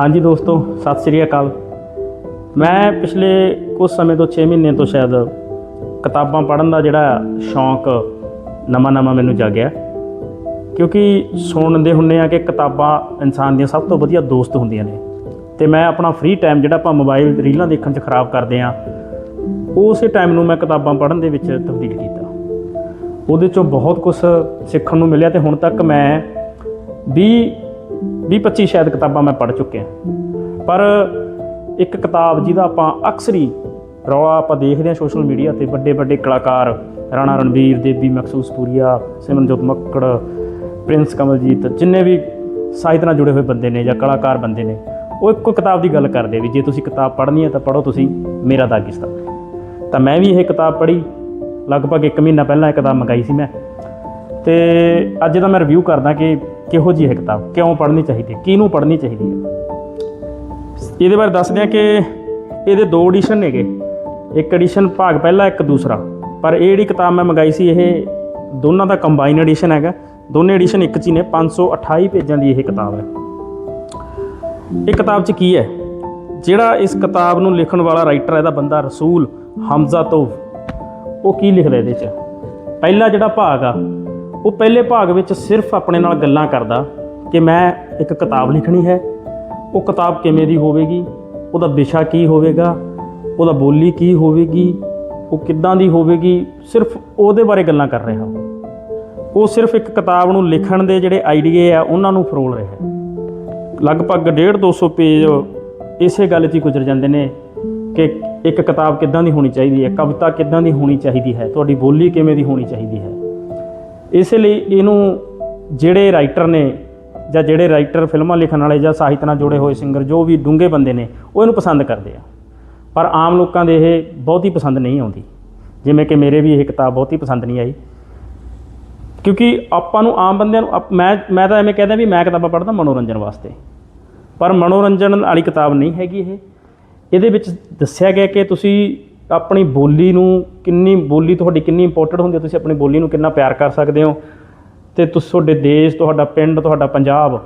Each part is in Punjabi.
ਹਾਂਜੀ ਦੋਸਤੋ, ਸਤਿ ਸ੍ਰੀ ਅਕਾਲ। ਮੈਂ ਪਿਛਲੇ ਕੁਝ ਸਮੇਂ ਤੋਂ 6 ਮਹੀਨੇ ਤੋਂ ਸ਼ਾਇਦ ਕਿਤਾਬਾਂ ਪੜ੍ਹਨ ਦਾ ਜਿਹੜਾ ਸ਼ੌਂਕ ਨਵਾਂ-ਨਵਾਂ ਮੈਨੂੰ ਜਾਗਿਆ। ਕਿਉਂਕਿ ਸੁਣਦੇ ਹੁੰਨੇ ਆ ਕਿ ਕਿਤਾਬਾਂ ਇਨਸਾਨ ਦੀਆਂ ਸਭ ਤੋਂ ਵਧੀਆ ਦੋਸਤ ਹੁੰਦੀਆਂ ਨੇ। ਤੇ ਮੈਂ ਆਪਣਾ ਫ੍ਰੀ ਟਾਈਮ ਜਿਹੜਾ ਆਪਾਂ ਮੋਬਾਈਲ ਰੀਲਾਂ ਦੇਖਣ 'ਚ ਖਰਾਬ ਕਰਦੇ ਆ ਉਸੇ ਟਾਈਮ ਨੂੰ ਮੈਂ ਕਿਤਾਬਾਂ ਪੜ੍ਹਨ ਦੇ ਵਿੱਚ ਤਬਦੀਲ ਕੀਤਾ। ਉਹਦੇ ਚੋਂ ਬਹੁਤ ਕੁਝ ਸਿੱਖਣ ਨੂੰ ਮਿਲਿਆ ਤੇ ਹੁਣ ਤੱਕ ਮੈਂ 20 ਵੀਹ 25 ਸ਼ਾਇਦ ਕਿਤਾਬਾਂ ਮੈਂ ਪੜ੍ਹ ਚੁੱਕਿਆ। ਪਰ ਇੱਕ ਕਿਤਾਬ ਜਿਹਦਾ ਆਪਾਂ ਅਕਸਰ ਹੀ ਰੌਲਾ ਆਪਾਂ ਦੇਖਦੇ ਹਾਂ ਸੋਸ਼ਲ ਮੀਡੀਆ ਤੇ ਵੱਡੇ ਵੱਡੇ ਕਲਾਕਾਰ ਰਾਣਾ ਰਣਵੀਰ ਦੇਵੀ ਮਖਸੂਸ ਪੂਰੀਆ, ਸਿਮਰਨਜੋਤ ਮੱਕੜ, ਪ੍ਰਿੰਸ ਕਮਲਜੀਤ, ਜਿੰਨੇ ਵੀ ਸਾਹਿਤ ਨਾਲ ਜੁੜੇ ਹੋਏ ਬੰਦੇ ਨੇ ਜਾਂ ਕਲਾਕਾਰ ਬੰਦੇ ਨੇ, ਉਹ ਇੱਕੋ ਕਿਤਾਬ ਦੀ ਗੱਲ ਕਰਦੇ ਵੀ ਜੇ ਤੁਸੀਂ ਕਿਤਾਬ ਪੜ੍ਹਨੀ ਹੈ ਤਾਂ ਪੜ੍ਹੋ ਤੁਸੀਂ ਮੇਰਾ ਦਾਗਿਸਤਾਨ ਤਾਂ ਮੈਂ ਵੀ ਇਹ ਕਿਤਾਬ ਪੜ੍ਹੀ, ਲਗਭਗ 1 ਮਹੀਨਾ ਪਹਿਲਾਂ ਇਹ ਕਿਤਾਬ ਮੰਗਾਈ ਸੀ ਮੈਂ। ਤੇ ਅੱਜ ਦਾ ਮੈਂ ਰਿਵਿਊ ਕਰਦਾ ਕਿ ਕਿਹੋ ਜਿਹੀ ਹੈ ਕਿਤਾਬ? ਕਿਉਂ ਪੜ੍ਹਨੀ ਚਾਹੀਦੀ ਹੈ? ਕਿਹਨੂੰ ਪੜ੍ਹਨੀ ਚਾਹੀਦੀ ਹੈ? ਇਹਦੇ ਬਾਰੇ ਦੱਸਦੇ ਹਾਂ ਕਿ ਇਹਦੇ ਦੋ ਐਡੀਸ਼ਨ ਨੇਗੇ ਇੱਕ ਐਡੀਸ਼ਨ ਭਾਗ ਪਹਿਲਾ, ਇੱਕ ਦੂਸਰਾ। ਪਰ ਇਹ ਜਿਹੜੀ ਕਿਤਾਬ ਮੈਂ ਮੰਗਾਈ ਸੀ, ਇਹ ਦੋਨਾਂ ਦਾ ਕੰਬਾਈਨ ਐਡੀਸ਼ਨ ਹੈਗਾ। ਦੋਨੇ ਐਡੀਸ਼ਨ ਇੱਕ 'ਚ ਹੀ ਨੇ 528 ਪੇਜਾਂ ਦੀ ਇਹ ਕਿਤਾਬ ਹੈ। ਇਹ ਕਿਤਾਬ 'ਚ ਕੀ ਹੈ? ਜਿਹੜਾ ਇਸ ਕਿਤਾਬ ਨੂੰ ਲਿਖਣ ਵਾਲਾ ਰਾਈਟਰ ਹੈ, ਇਹਦਾ ਬੰਦਾ ਰਸੂਲ ਹਮਜ਼ਾ ਤੋਫ ਉਹ ਕੀ ਲਿਖਦਾ ਇਹਦੇ 'ਚ? ਪਹਿਲਾ ਜਿਹੜਾ ਭਾਗ ਆ ਉਹ ਪਹਿਲੇ ਭਾਗ ਵਿੱਚ ਸਿਰਫ ਆਪਣੇ ਨਾਲ ਗੱਲਾਂ ਕਰਦਾ ਕਿ ਮੈਂ ਇੱਕ ਕਿਤਾਬ ਲਿਖਣੀ ਹੈ। ਉਹ ਕਿਤਾਬ ਕਿਵੇਂ ਦੀ ਹੋਵੇਗੀ? ਉਹਦਾ ਵਿਸ਼ਾ ਕੀ ਹੋਵੇਗਾ? ਉਹਦਾ ਬੋਲੀ ਕੀ ਹੋਵੇਗੀ? ਉਹ ਕਿੱਦਾਂ ਦੀ ਹੋਵੇਗੀ? ਸਿਰਫ ਉਹਦੇ ਬਾਰੇ ਗੱਲਾਂ ਕਰ ਰਿਹਾ ਉਹ। ਸਿਰਫ ਇੱਕ ਕਿਤਾਬ ਨੂੰ ਲਿਖਣ ਦੇ ਜਿਹੜੇ ਆਈਡੀਏ ਆ, ਉਹਨਾਂ ਨੂੰ ਫਰੋਲ ਰਿਹਾ ਹੈ। ਲਗਭਗ 1.5 200 ਪੇਜ ਇਸੇ ਗੱਲ 'ਚ ਹੀ ਗੁਜ਼ਰ ਜਾਂਦੇ ਨੇ ਕਿ ਇੱਕ ਕਿਤਾਬ ਕਿੱਦਾਂ ਦੀ ਹੋਣੀ ਚਾਹੀਦੀ ਹੈ? ਕਵਿਤਾ ਕਿੱਦਾਂ ਦੀ ਹੋਣੀ ਚਾਹੀਦੀ ਹੈ? ਤੁਹਾਡੀ ਬੋਲੀ ਕਿਵੇਂ ਦੀ ਹੋਣੀ ਚਾਹੀਦੀ ਹੈ? ਇਸ ਲਈ ਇਹਨੂੰ ਜਿਹੜੇ ਰਾਈਟਰ ਨੇ ਜਾਂ ਜਿਹੜੇ ਰਾਈਟਰ ਫਿਲਮਾਂ ਲਿਖਣ ਵਾਲੇ ਜਾਂ ਸਾਹਿਤ ਨਾਲ ਜੁੜੇ ਹੋਏ ਸਿੰਗਰ ਜੋ ਵੀ ਡੂੰਘੇ ਬੰਦੇ ਨੇ, ਉਹ ਇਹਨੂੰ ਪਸੰਦ ਕਰਦੇ ਆ। ਪਰ ਆਮ ਲੋਕਾਂ ਦੇ ਇਹ ਬਹੁਤੀ ਪਸੰਦ ਨਹੀਂ ਆਉਂਦੀ। ਜਿਵੇਂ ਕਿ ਮੇਰੇ ਵੀ ਇਹ ਕਿਤਾਬ ਬਹੁਤੀ ਪਸੰਦ ਨਹੀਂ ਆਈ। ਕਿਉਂਕਿ ਆਪਾਂ ਨੂੰ ਆਮ ਬੰਦਿਆਂ ਨੂੰ, ਆਪ- ਮੈਂ ਮੈਂ ਤਾਂ ਐਵੇਂ ਕਹਿੰਦਾ ਵੀ ਮੈਂ ਕਿਤਾਬਾਂ ਪੜ੍ਹਦਾ ਮਨੋਰੰਜਨ ਵਾਸਤੇ। ਪਰ ਮਨੋਰੰਜਨ ਵਾਲੀ ਕਿਤਾਬ ਨਹੀਂ ਹੈਗੀ ਇਹ। ਇਹਦੇ ਵਿੱਚ ਦੱਸਿਆ ਗਿਆ ਕਿ ਤੁਸੀਂ ਆਪਣੀ ਬੋਲੀ ਨੂੰ ਕਿੰਨੀ, ਬੋਲੀ ਤੁਹਾਡੀ ਕਿੰਨੀ ਇੰਪੋਰਟੈਂਟ ਹੁੰਦੀ ਹੈ, ਤੁਸੀਂ ਆਪਣੀ ਬੋਲੀ ਨੂੰ ਕਿੰਨਾ ਪਿਆਰ ਕਰ ਸਕਦੇ ਹੋ। ਤੇ ਤੁਹਾਡੇ ਦੇਸ਼, ਤੁਹਾਡਾ ਪਿੰਡ, ਤੁਹਾਡਾ ਪੰਜਾਬ,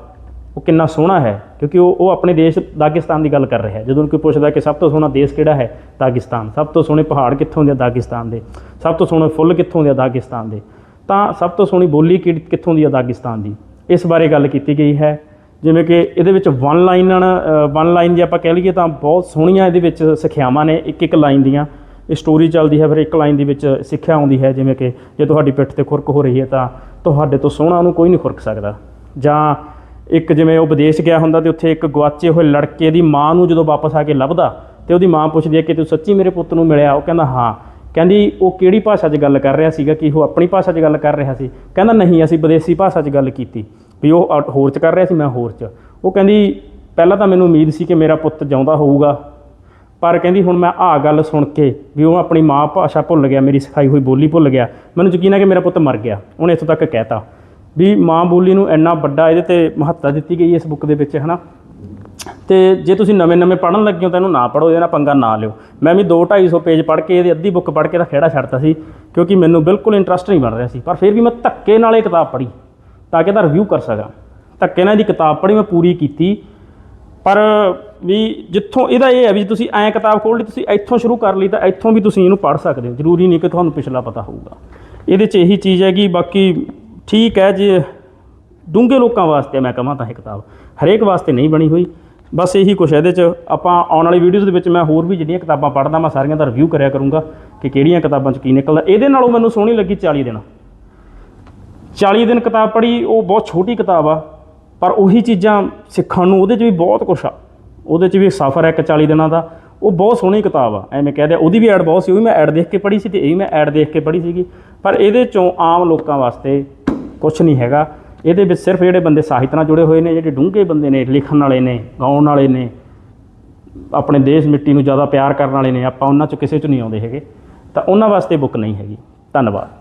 ਉਹ ਕਿੰਨਾ ਸੋਹਣਾ ਹੈ, ਕਿਉਂਕਿ ਉਹ ਉਹ ਆਪਣੇ ਦੇਸ਼ ਦਾਗਿਸਤਾਨ ਦੀ ਗੱਲ ਕਰ ਰਿਹਾ ਜਦੋਂ ਕੋਈ ਪੁੱਛਦਾ ਕਿ ਸਭ ਤੋਂ ਸੋਹਣਾ ਦੇਸ਼ ਕਿਹੜਾ ਹੈ? ਦਾਗਿਸਤਾਨ। ਸਭ ਤੋਂ ਸੋਹਣੇ ਪਹਾੜ ਕਿੱਥੋਂ ਦੇ ਆ? ਦਾਗਿਸਤਾਨ ਦੇ। ਸਭ ਤੋਂ ਸੋਹਣੇ ਫੁੱਲ ਕਿੱਥੋਂ ਦੇ ਆ? ਦਾਗਿਸਤਾਨ ਦੇ। ਤਾਂ ਸਭ ਤੋਂ ਸੋਹਣੀ ਬੋਲੀ ਕਿਹੜੀ- ਕਿੱਥੋਂ ਦੀ ਹੈ ਦਾਗਿਸਤਾਨ ਦੀ। ਇਸ ਬਾਰੇ ਗੱਲ ਕੀਤੀ ਗਈ ਹੈ। ਜਿਵੇਂ ਕਿ ਇਹਦੇ ਵਿੱਚ ਵਨ ਲਾਈਨ ਵਨ ਲਾਈਨ ਜੇ ਆਪਾਂ ਕਹਿ ਲਈਏ ਤਾਂ ਬਹੁਤ ਸੋਹਣੀਆਂ ਇਹਦੇ ਵਿੱਚ ਸਿੱਖਿਆਵਾਂ ਨੇ, ਇੱਕ ਇੱਕ ਲਾਈਨ ਦੀਆਂ। ਇਹ ਸਟੋਰੀ ਚੱਲਦੀ ਹੈ, ਫਿਰ ਇੱਕ ਲਾਈਨ ਦੇ ਵਿੱਚ ਸਿੱਖਿਆ ਆਉਂਦੀ ਹੈ, ਜਿਵੇਂ ਕਿ ਜੇ ਤੁਹਾਡੀ ਪਿੱਠ ਤੇ ਖੁਰਕ ਹੋ ਰਹੀ ਹੈ ਤਾਂ ਤੁਹਾਡੇ ਤੋਂ ਸੋਹਣਾ ਉਹਨੂੰ ਕੋਈ ਨਹੀਂ ਖੁਰਕ ਸਕਦਾ। ਜਾਂ ਇੱਕ ਜਿਵੇਂ ਉਹ ਵਿਦੇਸ਼ ਗਿਆ ਹੁੰਦਾ ਤੇ ਉੱਥੇ ਇੱਕ ਗਵਾਚੇ ਹੋਏ ਲੜਕੇ ਦੀ ਮਾਂ ਨੂੰ ਜਦੋਂ ਵਾਪਸ ਆ ਕੇ ਲੱਭਦਾ ਤੇ ਉਹਦੀ ਮਾਂ ਪੁੱਛਦੀ ਹੈ ਕਿ ਤੂੰ ਸੱਚੀ ਮੇਰੇ ਪੁੱਤ ਨੂੰ ਮਿਲਿਆ? ਉਹ ਕਹਿੰਦਾ, ਹਾਂ। ਕਹਿੰਦੀ, ਉਹ ਕਿਹੜੀ ਭਾਸ਼ਾ 'ਚ ਗੱਲ ਕਰ ਰਿਹਾ ਸੀਗਾ? ਕਿ ਉਹ ਆਪਣੀ ਭਾਸ਼ਾ 'ਚ ਗੱਲ ਕਰ ਰਿਹਾ ਸੀ? ਕਹਿੰਦਾ, ਨਹੀਂ, ਅਸੀਂ ਵਿਦੇਸ਼ੀ ਭਾਸ਼ਾ 'ਚ ਗੱਲ ਕੀਤੀ। ਵੀ ਉਹ ਅ- ਹੋਰ 'ਚ ਕਰ ਰਿਹਾ ਸੀ, ਮੈਂ ਹੋਰ 'ਚ। ਉਹ ਕਹਿੰਦੀ, ਪਹਿਲਾਂ ਤਾਂ ਮੈਨੂੰ ਉਮੀਦ ਸੀ ਕਿ ਮੇਰਾ ਪੁੱਤ ਜਿਉਂਦਾ ਹੋਊਗਾ, ਪਰ ਕਹਿੰਦੀ ਹੁਣ ਮੈਂ ਆਹ ਗੱਲ ਸੁਣ ਕੇ ਵੀ ਉਹ ਆਪਣੀ ਮਾਂ ਭਾਸ਼ਾ ਭੁੱਲ ਗਿਆ, ਮੇਰੀ ਸਿਖਾਈ ਹੋਈ ਬੋਲੀ ਭੁੱਲ ਗਿਆ। ਮੈਨੂੰ ਯਕੀਨ ਹੈ ਕਿ ਮੇਰਾ ਪੁੱਤ ਮਰ ਗਿਆ, ਉਹਨੇ ਇੱਥੋਂ ਤੱਕ ਕਹਿਤਾ। ਵੀ ਮਾਂ ਬੋਲੀ ਨੂੰ ਇੰਨਾ ਵੱਡਾ ਇਹਦੇ ਤੇ ਮਹੱਤਤਾ ਦਿੱਤੀ ਗਈ ਇਸ ਬੁੱਕ ਦੇ ਵਿੱਚ, ਹਨਾ? ਤੇ ਜੇ ਤੁਸੀਂ ਨਵੇਂ-ਨਵੇਂ ਪੜ੍ਹਨ ਲੱਗੇ ਹੋ ਤਾਂ ਇਹਨੂੰ ਨਾ ਪੜ੍ਹੋ, ਇਹਦੇ ਨਾਲ ਪੰਗਾ ਨਾ ਲਿਓ। ਮੈਂ ਵੀ 2 250 ਪੇਜ ਪੜ੍ਹ ਕੇ ਇਹਦੀ ਅੱਧੀ ਬੁੱਕ ਪੜ੍ਹ ਕੇ ਤਾਂ ਖੇੜਾ ਛੱਡਤਾ ਸੀ, ਕਿਉਂਕਿ ਮੈਨੂੰ ਬਿਲਕੁਲ ਇੰਟਰਸਟ ਨਹੀਂ ਬਣ ਰਿਹਾ ਸੀ। ਪਰ ਫਿਰ ਵੀ ਮੈਂ ਧੱਕੇ ਨਾਲ ਇਹ ਕਿਤਾਬ ਪੜ੍ਹੀ। ਤਾਂ ਕਿ ਇਹਦਾ ਰਿਵਿਊ ਕਰ ਸਕਾਂ। ਧੱਕੇ ਨਾਲ ਦੀ ਕਿਤਾਬ ਪੜ੍ਹੀ ਮੈਂ ਪੂਰੀ ਕੀਤੀ। ਪਰ ਵੀ ਜਿੱਥੋਂ ਇਹਦਾ ਇਹ ਹੈ ਵੀ ਤੁਸੀਂ ਐਂ ਕਿਤਾਬ ਖੋਲ੍ਹ ਲਈ, ਤੁਸੀਂ ਇੱਥੋਂ ਸ਼ੁਰੂ ਕਰ ਲਈ ਤਾਂ ਇੱਥੋਂ ਵੀ ਤੁਸੀਂ ਇਹਨੂੰ ਪੜ੍ਹ ਸਕਦੇ ਹੋ। ਜ਼ਰੂਰੀ ਨਹੀਂ ਕਿ ਤੁਹਾਨੂੰ ਪਿਛਲਾ ਪਤਾ ਹੋਊਗਾ। ਇਹਦੇ 'ਚ ਇਹੀ ਚੀਜ਼ ਹੈਗੀ, ਬਾਕੀ ਠੀਕ ਹੈ ਜੇ ਡੂੰਘੇ ਲੋਕਾਂ ਵਾਸਤੇ ਮੈਂ ਕਹਾਂ ਤਾਂ ਇਹ ਕਿਤਾਬ ਹਰੇਕ ਵਾਸਤੇ ਨਹੀਂ ਬਣੀ ਹੋਈ। ਬਸ ਇਹੀ ਕੁਛ ਇਹਦੇ 'ਚ ਆਪਾਂ ਆਉਣ ਵਾਲੀ ਵੀਡੀਓਜ਼ ਦੇ ਵਿੱਚ ਮੈਂ ਹੋਰ ਵੀ ਜਿਹੜੀਆਂ ਕਿਤਾਬਾਂ ਪੜ੍ਹਦਾ, ਮੈਂ ਸਾਰੀਆਂ ਦਾ ਰਿਵਿਊ ਕਰਿਆ ਕਰੂੰਗਾ ਕਿ ਕਿਹੜੀਆਂ ਕਿਤਾਬਾਂ 'ਚ ਕੀ ਨਿਕਲਦਾ। ਇਹਦੇ ਨਾਲੋਂ ਮੈਨੂੰ ਸੋਹਣੀ ਲੱਗੀ 40 ਦਿਨ। 40 ਦਿਨ ਕਿਤਾਬ ਪੜ੍ਹੀ, ਉਹ ਬਹੁਤ ਛੋਟੀ ਕਿਤਾਬ ਆ, ਪਰ ਉਹੀ ਚੀਜ਼ਾਂ ਸਿੱਖਣ ਨੂੰ ਉਹਦੇ 'ਚ ਵੀ ਬਹੁਤ ਕੁਛ ਆ। ਉਹਦੇ 'ਚ ਵੀ ਸਫ਼ਰ ਹੈ ਇੱਕ 40 ਦਿਨਾਂ ਦਾ। ਉਹ ਬਹੁਤ ਸੋਹਣੀ ਕਿਤਾਬ ਆ, ਐਵੇਂ ਕਹਿ ਦਿਆ। ਉਹਦੀ ਵੀ ਐਡ ਬਹੁਤ ਸੀ, ਉਹ ਵੀ ਮੈਂ ਐਡ ਦੇਖ ਕੇ ਪੜ੍ਹੀ ਸੀ ਤੇ ਇਹ ਵੀ ਮੈਂ ਐਡ ਦੇਖ ਕੇ ਪੜ੍ਹੀ ਸੀਗੀ। ਪਰ ਇਹਦੇ 'ਚੋਂ ਆਮ ਲੋਕਾਂ ਵਾਸਤੇ ਕੁਝ ਨਹੀਂ ਹੈਗਾ। ਇਹਦੇ ਵਿੱਚ ਸਿਰਫ ਜਿਹੜੇ ਬੰਦੇ ਸਾਹਿਤ ਨਾਲ ਜੁੜੇ ਹੋਏ ਨੇ, ਜਿਹੜੇ ਡੂੰਘੇ ਬੰਦੇ ਨੇ, ਲਿਖਣ ਵਾਲੇ ਨੇ, ਗਾਉਣ ਵਾਲੇ ਨੇ, ਆਪਣੇ ਦੇਸ਼ ਮਿੱਟੀ ਨੂੰ ਜ਼ਿਆਦਾ ਪਿਆਰ ਕਰਨ ਵਾਲੇ ਨੇ, ਆਪਾਂ ਉਹਨਾਂ 'ਚ ਕਿਸੇ 'ਚ ਨਹੀਂ ਆਉਂਦੇ ਹੈਗੇ। ਤਾਂ ਉਹਨਾਂ ਵਾਸਤੇ ਬੁੱਕ ਨਹੀਂ ਹੈਗੀ। ਧੰਨਵਾਦ।